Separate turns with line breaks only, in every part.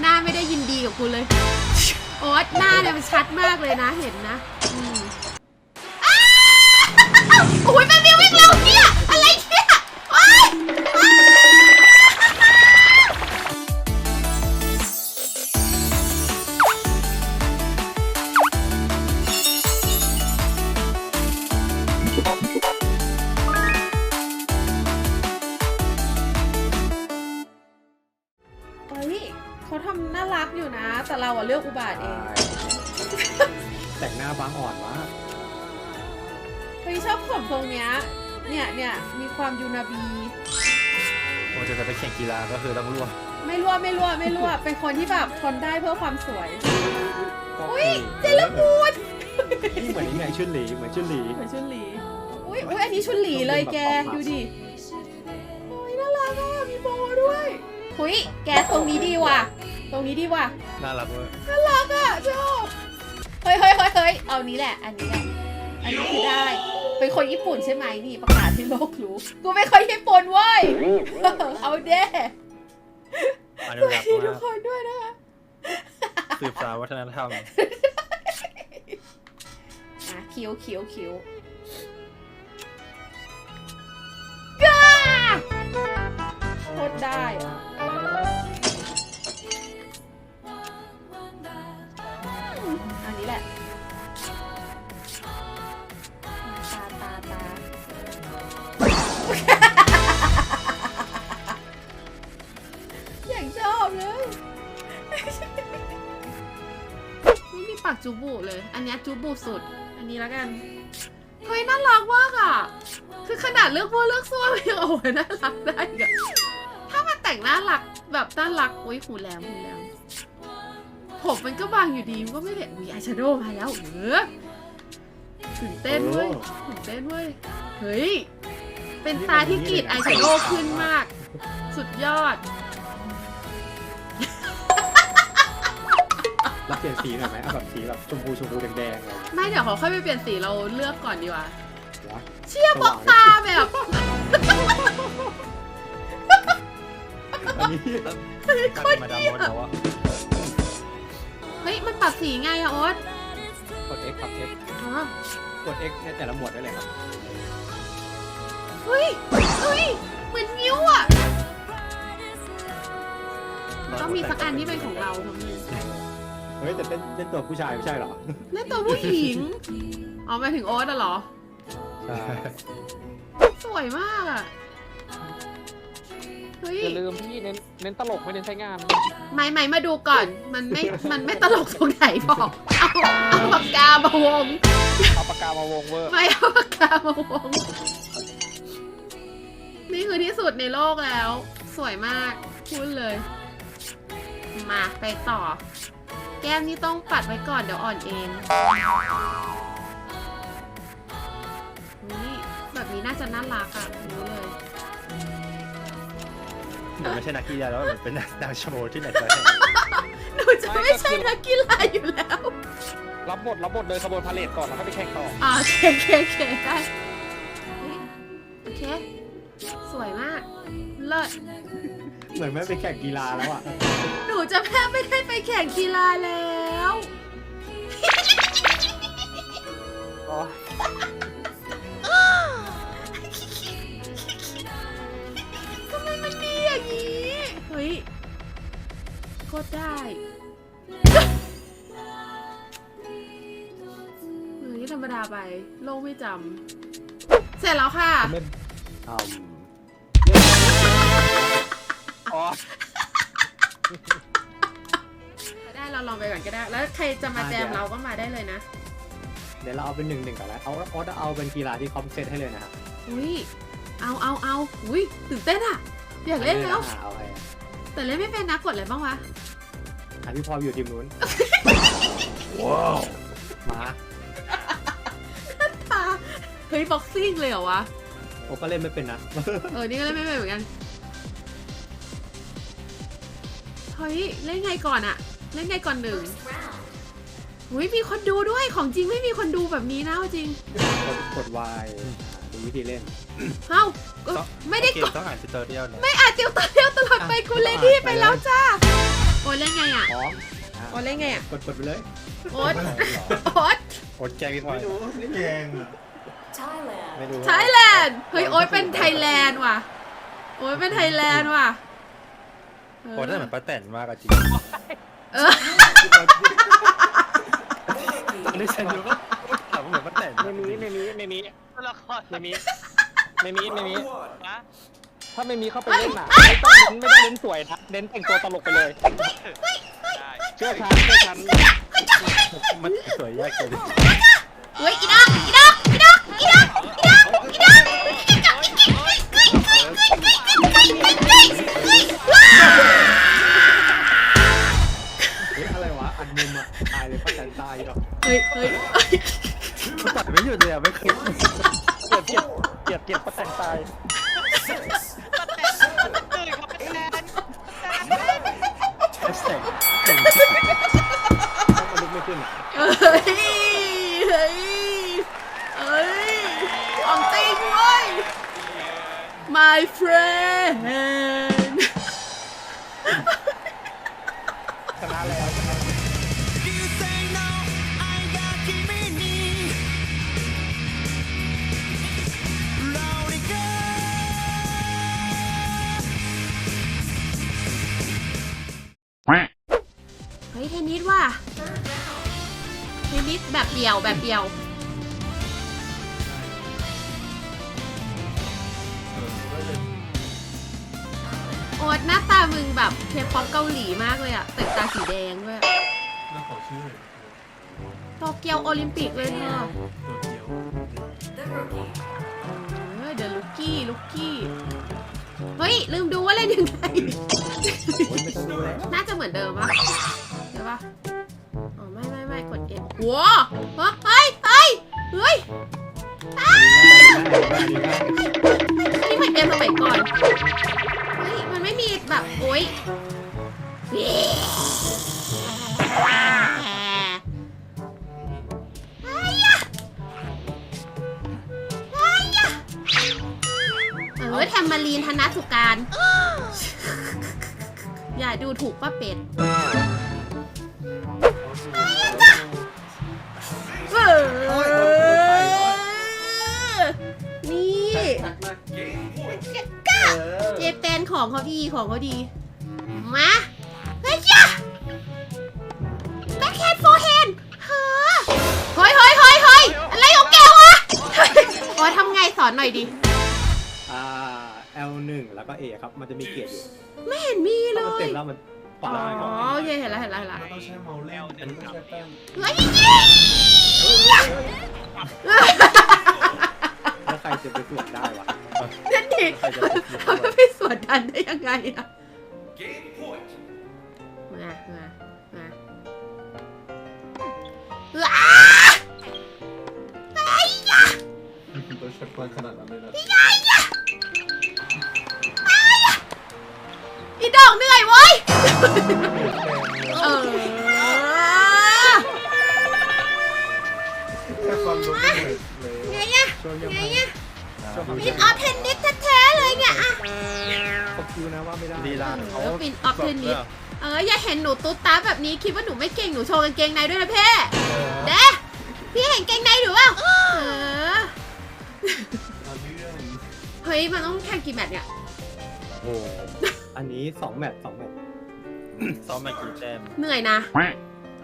หน้าไม่ได้ยินดีกับคุณเลย โอ๊ตหน้าเนี่ยมันชัดมากเลยนะเห็นนะอืมอ้าวโอ้ยแม่มิววิ่งเร็วเนี่ยอะไรเนี่ยโอ๊ย แต่เราอะเลือกอุบาทเอง
แต่งหน้าบางอ่อนมาก
เฮ้ยชอบผมทรงเนี้ย เนี่ยเนี่ยมีความยูนาบี
โอ้จะจะไปแข่งกีฬาก็คือต้องร่วม
ไม่รั่วไม่รั่วไม่รั่ว เป็นคนที่แบบทนได้เพื่อความสวย
ก็
อุ้ยเจลมูด
นี่เหมือนนี่ไงชุนหลีเหมือนชุนหลี
เหมือนชุนหลี อุ้ยอุ้ยอันนี้ชุนหลีเลยแก ดูดิ โอ้ยน่ารักอะมีโบด้วย หุยแกทรงนี้ดีว่ะ ตรงนี้ดีว่ะ
น่ารักเว้ย
น่ารักอะชอบเฮ้ยเฮ้ยเฮ้ยเฮ้ยเอานี้แหละ อันนี้แหละ อันนี้คือได้ เป็นคนญี่ปุ่นใช่ไหมนี่ประกาศให้โลกรู้ กูเป็นคนญี่ปุ่นเว้ย เอาเด้
อ
ส
นุ
วั
รั
ส
กษ์
ดีทุก
มาก
คนด้วยนะคะ
สืบสานวัฒนธรรม
อะคิ้วคิ้วคิ้วก้าโคตรได้อะ อันนี้แหละตาตาตาอย่างชอบเลยไม่มีปากจูบุเลย อันเนี้ยจูบุสุด อันนี้แล้วกัน เฮ้ยน่ารักมากอะ คือขนาดเลือกพวกเลือกซ่วมยังโอ้ยน่ารักได้อีกอะถ้ามัน แต่งน่ารักแบบน่ารักอุ้ยหูแหลมหูแหลมผมมันก็บางอยู่ดีมันก็ไม่เห็นมีอายแชโดว์มาแล้วเออตื่นเต้นเว้ยตื่นเต้นเว้ยเฮ้ย เป็นตาที่กรีดอายแชโดว์ขึ้นมาก สุดยอด
รับเปลี่ยนสีหน่อยไหมเอาแบบสีแบบชมพูชมพูแดงๆอะไร
ไม่เดี๋ยวเขาค่อยไปเปลี่ยนสีเราเลือกก่อนดีกว่า
วะ
เชี่ยบล็อกตาแบบ
อันนี้
การเป็นมาดามมดแล้วอะ
เฮ้ย มันปรับสีไงอะโอ๊ต
กด X ครับ X
อ๋อก
ด X ในแต่ละหมวดได้เลยครับ
เฮ้ยเฮ้ย เหมือนนิ้วอะต้องมีสักอันที่เป็นของเราทำไม
เฮ้ยแต่เป็นเป็นตัวผู้ชายไม่ใช่เหรอ
เล่นตัวผู้หญิง อ๋อหมายถึงโอ๊ตอะเหรอ
ใช่
สวยมากอะ เฮ้ย
อย่าลืมพี่เน้นเน้นตลกไม่เน้นใช้งาน
ไม่ไม่มาดูก่อน มันไม่ มันไม่ตลกตรงไหนบอก เอาเอาปากกามาวง
เอาปากกามาวงเวอร์
ไม่เอาปากกามาวง นี่คือที่สุดในโลกแล้ว สวยมาก พูดเลย มาไปต่อ แก้มนี่ต้องปัดไว้ก่อนเดี๋ยวอ่อนเอง นี่แบบนี้น่าจะน่ารักอะรู้เลย
หนูไม่ใช่นักกีฬาแล้วเหมือนเป็นนางโชว์ที่ไหนสักแห่ง
หนูจะไม่ใช่นักกีฬาอยู่แล้ว
รับบทรับบทเดินขบวนพาเลทก่อนแล้วค่อยไปแข่งต่อ
อ่าโอเคโอเคโอเคได้เฮ้ยโอเค สวยมาก เลิศ
เหมือนไม่ไปแข่งกีฬาแล้วอะ
หนูจะแพ้ไม่ได้ไปแข่งกีฬาแล้ว ไป โลกไม่จำเสร็จแล้วค่ะ
เล่น
อืม
อ๋อ
ได้เราลองไปก่อนก็ได้ แล้วใครจะมาแจมเราก็มาได้เลยนะ
เดี๋ยวเราเอาเป็นหนึ่งหนึ่งก่อนแล้วเอาเอาเอาเป็นกีฬาที่คอมเซตให้เลยนะครับ
อุ้ยเอาเอาเอาอุ้ยตื่นเต้นอะอยากเล่นแล้ว
อะเอาไปอะ
แต่เล่นไม่เป็นนะกดอะไรบ้างวะ
อะพี่พลอยอยู่ทีมนู้น
ว้าว
มา
ตา เฮ้ยบ็อกซิ่งเลยเหรอวะ
โอ้ก็เล่นไม่เป็นนะ
เออ นี่ก็เล่นไม่เป็นเหมือนกัน เฮ้ย เล่นไงก่อนอะเล่นไงก่อนหนึ่งอุ้ยมีคนดูด้วย ของจริงไม่มีคนดูแบบนี้นะเอาจริง
กดกด Y อะดูวิธีเล่น
เอ้าก็ไม่ได้
เก
ก
ม
ด
ต้องอ่านติวเตอร์เรียลนะ
ไม่อ่านเตียวตัวเดียวตลอดไปคุณเลดี้ไปแล้วจ้า โอ๊ตเล่นไงอะ
พร้อมอะ
โอ๊ตเล่นไงอะ
กดกดไปเลย
โอ๊ตโอ๊ต
โอดแกงพี่พลอย
เก่ง
ไม่รู้
ไทยแลนด์เฮ้ยโอ๊ตเป็นไทยแลนด์ว่ะ โอ๊ตเป็นไทยแลนด์ว่ะเออ
โอดได้เหมือนป้าแตนมากอะจริง
เออ
ตอนนี้ฉันดูก็ถามว่าเหมือนป้าแตน
ไม่มีไม่มีไม่มี
ตัวละคร
ไม่มีไม่มีไม่มี
นะ
ถ้าไม่มีเข้าไปเล่นน่ะไม่ต้องเน้นไม่ต้องเน้นสวยนะเน้นแต่งตัวตลกไปเลย
ได้
เชื่อฉันเชื่อฉัน
มันสวยยากเกิน
เฮ้ยอีดอกอีดอกอีดอกอีดอกอีดอกอีดอกอีดอกอีดอก
เฮ้ยอะไรวะ อันมุมอะตายเลยป้าแตนตายหรอ
เฮ้ยเฮ้ยเฮ้ย
มันตัดไม่หยุดเลยอะไม่เคย
เกลียดเกลียดเกลียดเกลียดประแตงตา
ย my friend
ชนะแล้วชนะ
เฮ้ยเทนนิสว่ะเทนนิสแบบเดี่ยวแบบเดี่ยว มึงแบบเคป๊อปเกาหลีมากเลยอะแต่งตาสีแดงด้วย
แล้วขอชื่อ
โตเกียวโอลิมปิกเลยเธอ
ตัวเดียว
เออเดอะลุกกี้ลุกกี้ เฮ้ย ลืมดูว่าเล่นยังไง
โอ้ยไม่ต้องดูแล้ว
น่าจะเหมือนเดิมปะเดี๋ยวปะอ๋อไม่ไม่ไม่กดเอ็มว้าเฮ้ยเฮ้ยเฮ้ยนี่เหมือนเกมสมัยก่อนเฮ้ยมัน ไม่มีแบบโอ๊ยเออะเออแทมมารีนธนสุการ อย่าดูถูกป้าเป็ด เจแปนของเขาดีของเขาดี มาเฮ้ยจ้ะแบ็คแฮนด์โฟร์แฮนด์เฮ้อเฮ้ยเฮ้ยเฮ้ยเฮ้ยอะไรของแกวะโอ้ยทำไงสอนหน่อยดิ
อ่า L1 แล้วก็ A ครับ มันจะมีเกียรติอยู่
ไม่เห็นมีเล
ถ้ามันเต็ม
ย
แล้วมันปา
อ๋
ด
อโอเคเห็นแล้วเห็นแล้วเห็นแล้ว
ต้องใช้เมาส์เล่นอันนี้ต้องใช้แป้ง
เฮ้ย
แล้วใครจะไปตรวจได้วะ
นั่นดิ
ใครจะ
ทำให้พี่สวนทันได้ยังไงอะมามามาว้า
ต้องใช้พลังขนาดนั้นเลยนะ
อีดอกเหนื่อยเว้ย เออ
แค่ฟังรู้ก็เหนื่อยเลย
ไงอะ
ช่วยยัง
ไง
ไง
อะปินออฟเทนนิสแท้ เลยเนี่ยอะ
ขอบคิวนะว่าไม่ได้
ลีลาเขา
เออปินออฟเทนนิสเอออย่าเห็นหนูตุ๊ดตาแบบนี้คิดว่าหนูไม่เก่งหนูโชว์กางเกงในด้วยนะเพ่เด้พี่เห็นเกงในหนูเปล่าเออ
เอาเรื่อง
เฮ้ยมันต้องแข่งกี่แมตช์เนี่ย
โอ้โห
อันนี้2แมตช์2แมตช์
ซ้อมมากี่แต้ม
เหนื่อยนะ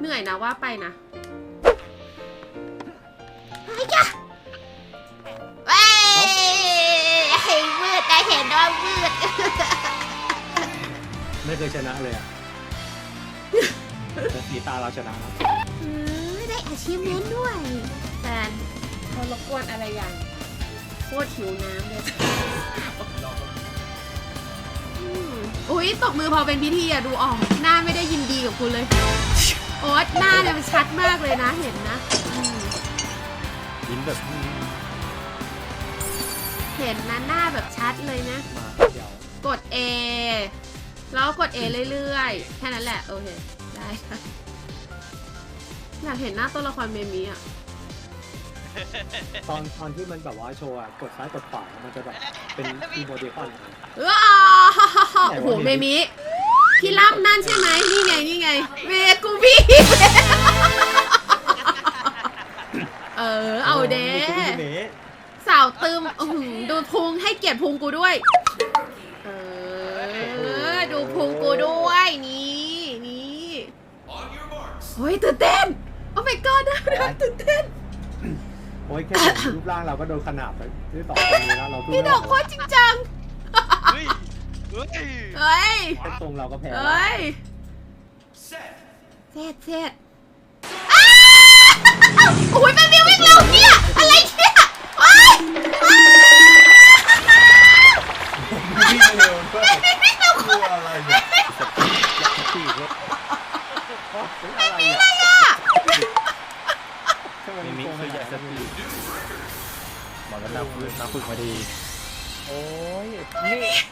เหนื่อยนะว่าไปนะเฮ้ยจ้ะ นว่ามืด
ไม่เคยชนะเลยอะแต่สีตาเราชนะนะ
เออได้อาชีพเม้นด้วยแฟนเขารบกวนอะไรอย่างโคตรหิวน้ำเลยอืมอุ้ยตบมือพอเป็นพิธีอะดูออก หน้าไม่ได้ยินดีกับคุณเลย โอ๊ตหน้าเนี่ยมันชัดมากเลยนะเห็นนะอืม
ยิ้มแบบ
เห็นนะหน้าแบบชัดเลยนะ
มาเดี๋ยว
กด A แล้วกด A เรื่อยๆ แค่นั้นแหละ โอเค ได้ค่ะอยากเห็นหน้าตัวละครเมมีอะ
ตอนตอนที่มันแบบว่าโชว์อะกดซ้ายกดขวามันจะแบบเป็นอีโมเดคอน
ว้าวโอ้โหเมมิพี่ล่ำนั่นใช่ไหมนี่ไงนี่ไงเมกูพี่เออเอาเด้
เมะ
สาวตึมอื้อหือดูพุงให้เกียรติพุงกูด้วย เออ ดูพุงกูด้วย นี่นี่เฮ้ยตื่นเต้น โอ้ my god ได้ได้ตื่นเต้น
โอ้ยแค่เห็นรูปร่างเราก็โดนขนาบไปที่สองคนนี้แล้วเราสู้
พี่
ไม่
ดอกโคตรจริงจัง
เฮ้ยเฮ้ย
เฮ้ย
แค่ตรงเราก็แพ้
เฮ
แล้ว้
ยเสร็จเสร็จอ้าวโอ้ยมันมีวิ่งเร็วเนี่ย อะไรเนี่ย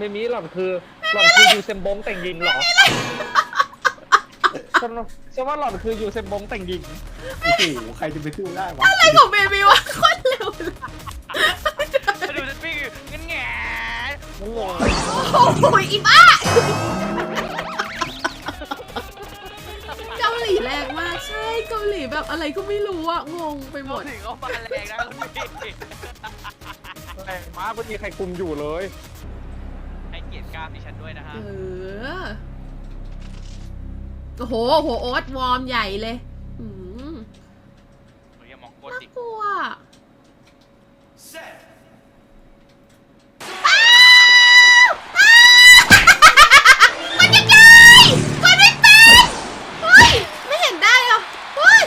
นี่
เมมิหล่อนคือหล่อนคือยูเซมบงแต่งหญิงเหรอฉันฉันว่าหล่อนคือยูเซมบงแต่งหญิง
โอ้โหใครจะไปสู้ได้วะ
อะไรของเบบีวะโคตรเร็วเลย
มาดูจะวิ่งงั้นแง่
มันงง
โอ้ยอีบ้าเกาหลีแรงมากใช่เกาหลีแบบอะไรก็ไม่รู้อะงงไปหม
เขา
ด
ถึงเขามาแรงนะคุณพี่
แต่มาพอดีใครคุมอยู่เลย
ให้เกียรติก ล้ามดิฉันด้วยนะฮะ
เออ โอ้โหโอ้โหโอ๊ตวอร์มใหญ่เลยอืม
เฮ้ยอย่ามองโคตร
น่า
ดิ
กลัวมันยังไงกดไม่เป็นเฮ้ย ไม่เห็นได้เหรอเฮ้ย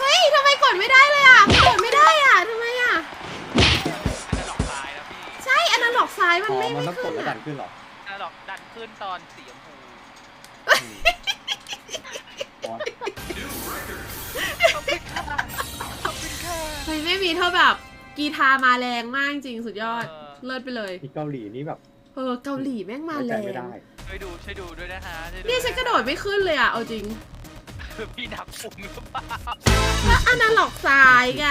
เฮ้ยทำไมกดไม่ได้เลยอะกดไม่ได้อะทำไมอะ
อันนั้นหลอกตายนะพี่
ใช่อันนั้นหลอกซ้ายมัน
อ๋อ
ไม่
มัน
ไม่
ต้องก
ขึ้
ด
น
แล้วดั
อะ
นขึ้นเหรอ
อันนั้นหลอกดันขึ้นตอนสีชมพู
อ๋อ
เฮ้ยไม่มีเท่าแบบกีทามาแรงมากจริงสุดยอด เลิศไปเลย
ที่เกาหลีนี่แบบ
เออเกาหลีแม่งมา
ไว้
แร
ใจ
ง
ไม่ได้
ช่วยดูช่วยดูด้วยนะฮะช่วย
เนี่ยฉันกระโดดไม่ขึ้นเลยอะเอาจริง
คือพี่ดับปุ่มหรือเปล่า
แล้วอันนั้นหลอกซ้ายไง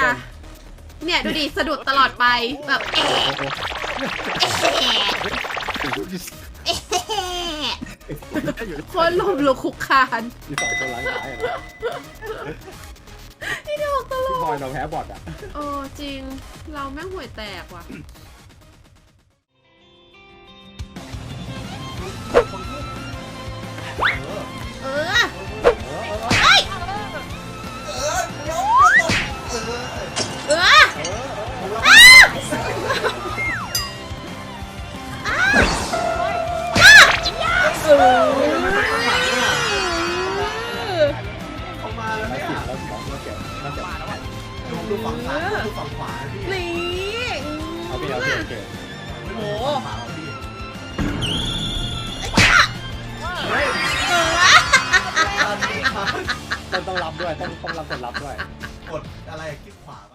เนี่ยดูดิสะดุดตลอดไปแบบเอ๊ะ
โอ้โห
เอ๊ะโคนลมลุกคุกคาน
มีสองคนล้างท้ายอะนะ
นี่ดอกตล
พี่
ก
บอยเราแพ้บอทอะ
โอ้จริง เราแม่งห่วยแตกว่ะ เออ
ต้องต้องรับด้วยต้องต้องรับกดรับด้วย
กดอะไรคลิกขวาปะ